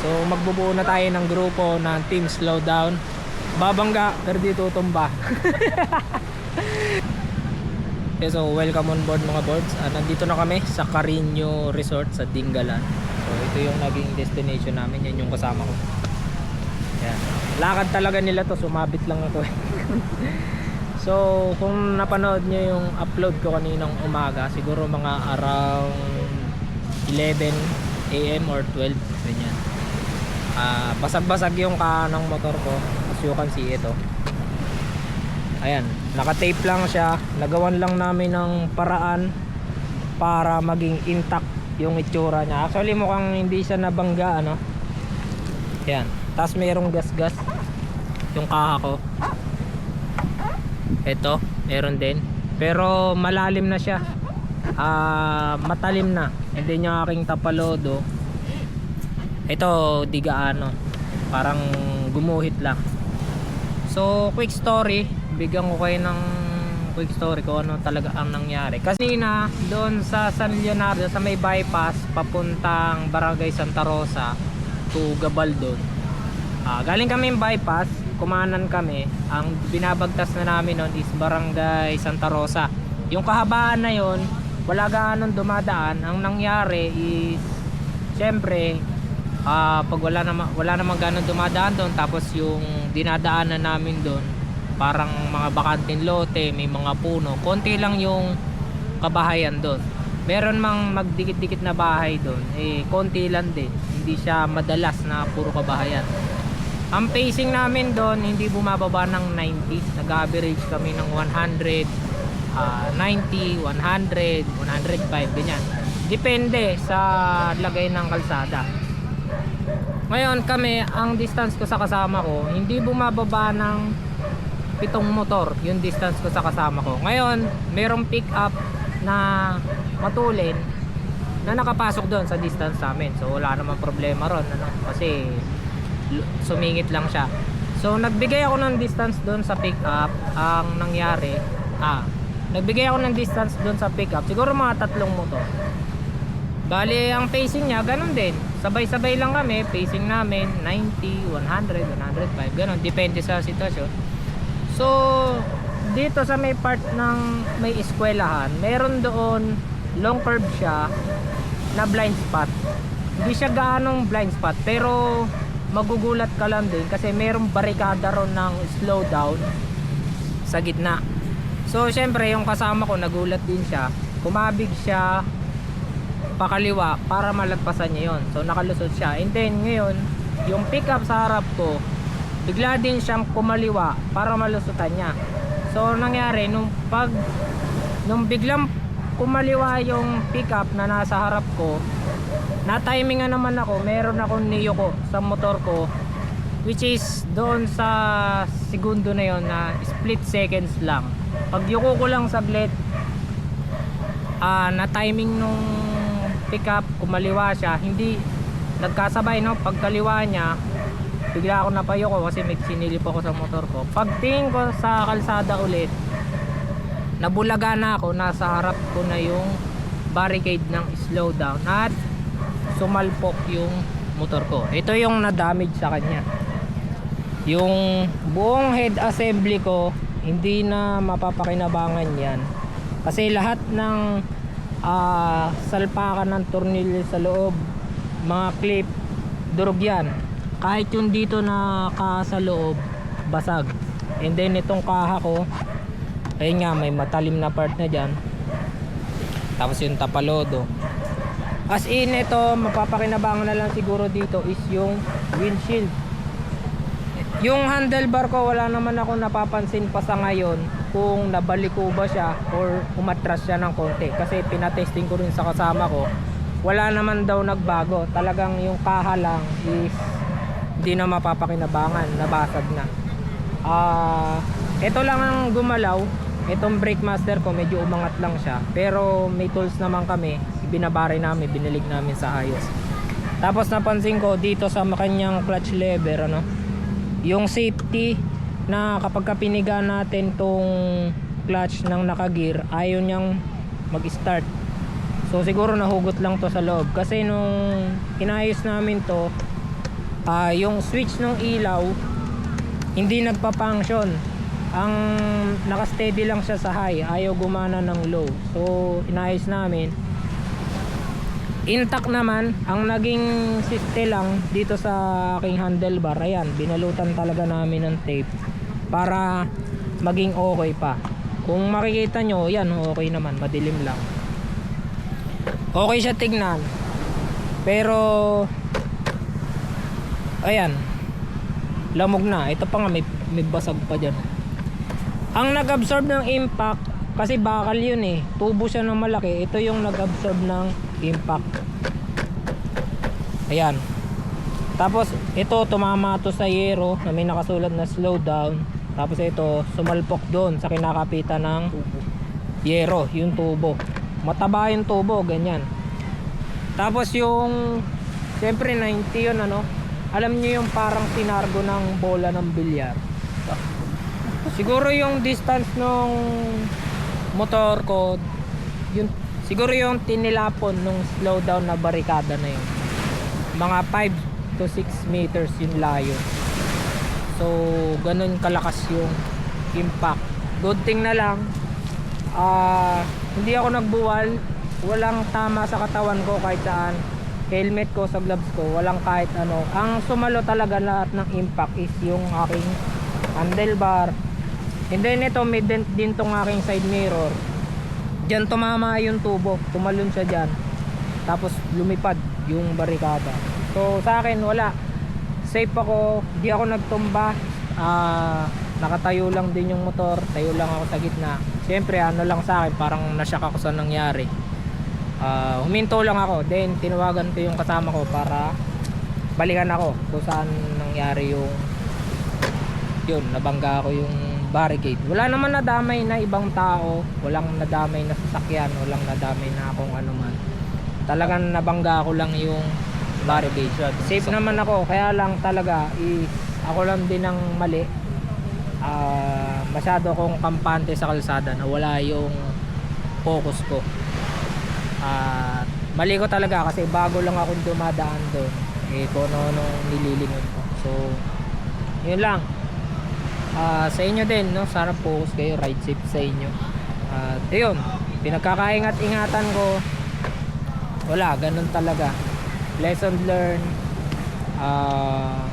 So magbubuo na tayo ng grupo ng Team Slowdown. Babangga pero di tutumba. okay, so welcome on board mga boards. Ah, nandito na kami sa Carino Resort sa Dingalan. So ito yung naging destination namin. Yan yung kasama ko. Yan. Lakad talaga nila to. Sumabit lang ako so kung napanood nyo yung upload ko kaninang umaga, siguro mga around 11 AM or 12 ganyan. Ah, basag-basag yung kanang motor ko. As you can see ito. Ayan, naka-tape lang siya. Nagawan lang namin ng paraan para maging intact yung itsura niya. Actually mukhang hindi siya nabangga ano. Ayan. Tapos mayroong gas-gas yung kaha ko. Ito, meron din. Pero malalim na siya. Ah, matalim na. Then yung aking tapalodo. Ito, di gaano. Parang gumuhit lang. So, quick story. Bigyan ko kayo ng quick story kung ano talaga ang nangyari. Kasi na doon sa San Leonardo, sa may bypass, papuntang Barangay Santa Rosa to Gabaldon. Ah, galing kami yung bypass, kumanan kami. Ang binabagtas na namin noon is Barangay Santa Rosa. Yung kahabaan na yon, wala gaanong dumadaan. Ang nangyari is, syempre, ah pag wala naman wala namang ganun dumadaan doon tapos yung dinadaanan namin doon parang mga bakanting lote may mga puno. Konti lang yung kabahayan doon. Meron mang magdikit-dikit na bahay doon eh konti lang din. Hindi siya madalas na puro kabahayan. Ang pacing namin doon hindi bumababa ng 90 nag-average kami ng 100 ah, 90 100 105 ganyan. Depende sa lagay ng kalsada ngayon kami, ang distance ko sa kasama ko, hindi bumababa ng pitong motor yung distance ko sa kasama ko. Ngayon, merong pick up na matulin na nakapasok doon sa distance namin. So wala namang problema ron ano? kasi sumingit lang siya. So nagbigay ako ng distance doon sa pick up. Ang nangyari, ah, nagbigay ako ng distance doon sa pick up. Siguro mga tatlong motor. Bali, ang pacing niya, ganun din. Sabay-sabay lang kami, pacing namin, 90, 100, 105, ganun. Depende sa sitwasyon. So, dito sa may part ng may eskwelahan, meron doon, long curve siya, na blind spot. Hindi siya gaanong blind spot, pero magugulat ka lang din kasi merong barikada ron ng slow down sa gitna. So, syempre, yung kasama ko, nagulat din siya. Kumabig siya pakaliwa para malagpasan niya yon so nakalusot siya. And then ngayon yung pickup sa harap ko bigla din siyang kumaliwa para malusutan niya. So nangyari nung pag nung biglang kumaliwa yung pickup na nasa harap ko na timingan naman ako meron akong niyoko sa motor ko which is doon sa segundo na yon na split seconds lang. Pag yuko ko lang saglit ah na timing nung pickup kumaliwa siya. Hindi nagkasabay no? Pagkaliwa niya bigla ako napayoko kasi may sinilip ako sa motor ko. Pagtingin ko sa kalsada ulit nabulaga na ako. Nasa harap ko na yung barricade ng slow down at sumalpok yung motor ko. Ito yung na-damage sa kanya. Yung buong head assembly ko hindi na mapapakinabangan yan. Kasi lahat ng ah, salpakan ng tornilyo sa loob. Mga clip durog yan. Kahit yung dito na ka sa loob basag. And then itong kaha ko ayun nga may matalim na part na dyan. Tapos yung tapalodo. As in ito mapapakinabangan na lang siguro dito is yung windshield. Yung handlebar ko wala naman ako napapansin pa sa ngayon kung nabaliko ba siya or umatras siya ng konti. Kasi pinatesting ko rin sa kasama ko. Wala naman daw nagbago. Talagang yung kaha lang is hindi na mapapakinabangan. Nabasag na. Ah ito lang ang gumalaw. Itong brake master ko medyo umangat lang siya. Pero may tools naman kami. Binabari namin binilig namin sa ayos. Tapos napansin ko dito sa kanyang clutch lever ano yung safety na kapag ka piniga natin tong clutch ng nakagear ayaw niyang mag start so siguro nahugot lang to sa loob. Kasi nung inayos namin to ah, yung switch ng ilaw hindi nagpa-function. Ang naka-steady lang siya sa high ayaw gumana ng low. So inayos namin. Intact naman ang naging siste lang dito sa aking handlebar. Ayan binalutan talaga namin ng tape para maging okay pa. Kung makikita nyo yan okay naman madilim lang. Okay siya tignan. Pero ayan lamog na. Ito pa nga may, may basag pa dyan. Ang nag-absorb ng impact kasi bakal yun eh tubo siya ng malaki ito yung nag-absorb ng impact. Ayan. Tapos ito tumama to sa yero na may nakasulat na slow down tapos ito sumalpok doon sa kinakapitan ng yero yung tubo. Mataba yung tubo ganyan. Tapos yung siyempre 90 yun ano? Alam niyo yung parang tinargo ng bola ng bilyar? Siguro yung distance nung motor ko yun siguro yung tinilapon nung slow down na barikada na yun. Mga 5 to 6 meters yung layo so ganun kalakas yung impact good thing na lang ah hindi ako nagbuwal walang tama sa katawan ko kahit saan helmet ko sa gloves ko walang kahit ano ang sumalo talaga lahat ng impact is yung aking handlebar and then ito may dent din tong aking side mirror Diyan tumama yung tubo, tumalon siya diyan. Tapos lumipad yung barikada. So sa akin wala. Safe ako, di ako nagtumba. Ah, nakatayo lang din yung motor, tayo lang ako sa gitna. Siyempre ano lang sa akin, parang nasyak ako sa nangyari. Ah, huminto lang ako. Then tinawagan ko yung kasama ko para balikan ako kung saan nangyari yung yun, nabangga ako yung barricade. Wala naman nadamay na ibang tao, walang nadamay na sasakyan, walang nadamay na akong ano man. Talagang nabangga ko lang yung barricade. Safe naman ako, kaya lang talaga is ako lang din ang mali. Ah, masyado akong kampante sa kalsada na wala yung focus ko. At mali ko talaga kasi bago lang akong dumadaan doon. Eh kung ano nililingon ko. So, yun lang. Ah, sa inyo din, no? Sana focus kayo, ride safe sa inyo. At ayun, pinagkakaingat-ingatan ko. Wala, ganun talaga. Lesson learned. Ah,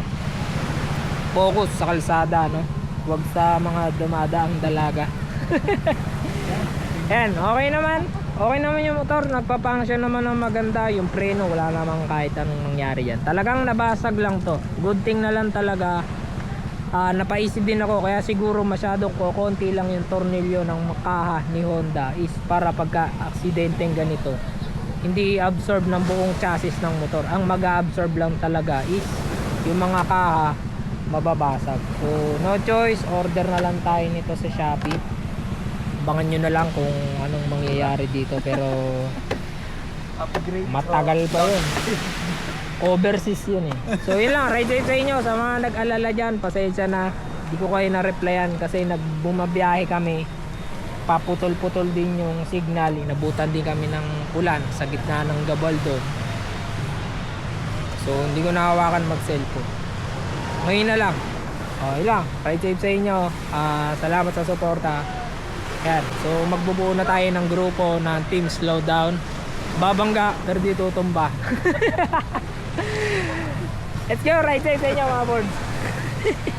focus sa kalsada, no? Huwag sa mga dumadaang dalaga. Yan, okay naman. Okay naman yung motor, nagpa-function naman ng maganda. Yung preno, wala namang kahit anong nangyari yan. Talagang nabasag lang to. Good thing na lang talaga Ah, napaisip din ako kaya siguro masyado ko konti lang yung tornilyo ng makaha ni Honda is para pagka aksidenteng ganito hindi absorb ng buong chassis ng motor. Ang mag-absorb lang talaga is yung mga kaha mababasag so no choice. Order na lang tayo nito sa Shopee. Abangan nyo na lang kung anong mangyayari dito pero matagal pa yun. Overseas yun eh. So yun lang. Ride safe sa inyo. Sa mga nag-alala dyan pasensya na. Di ko kayo na-replyan kasi nagbumabiyahe kami paputol-putol din yung signal. Inabutan din kami ng ulan sa gitna ng gabal doon so hindi ko nahawakan mag cellphone ngayon na lang. Okay lang. Ride safe sa inyo Ah, salamat sa suporta. Yan. So magbubuo na tayo ng grupo ng team slowdown. Babangga pero di tutumba Let's go, right side sa inyo mga boards.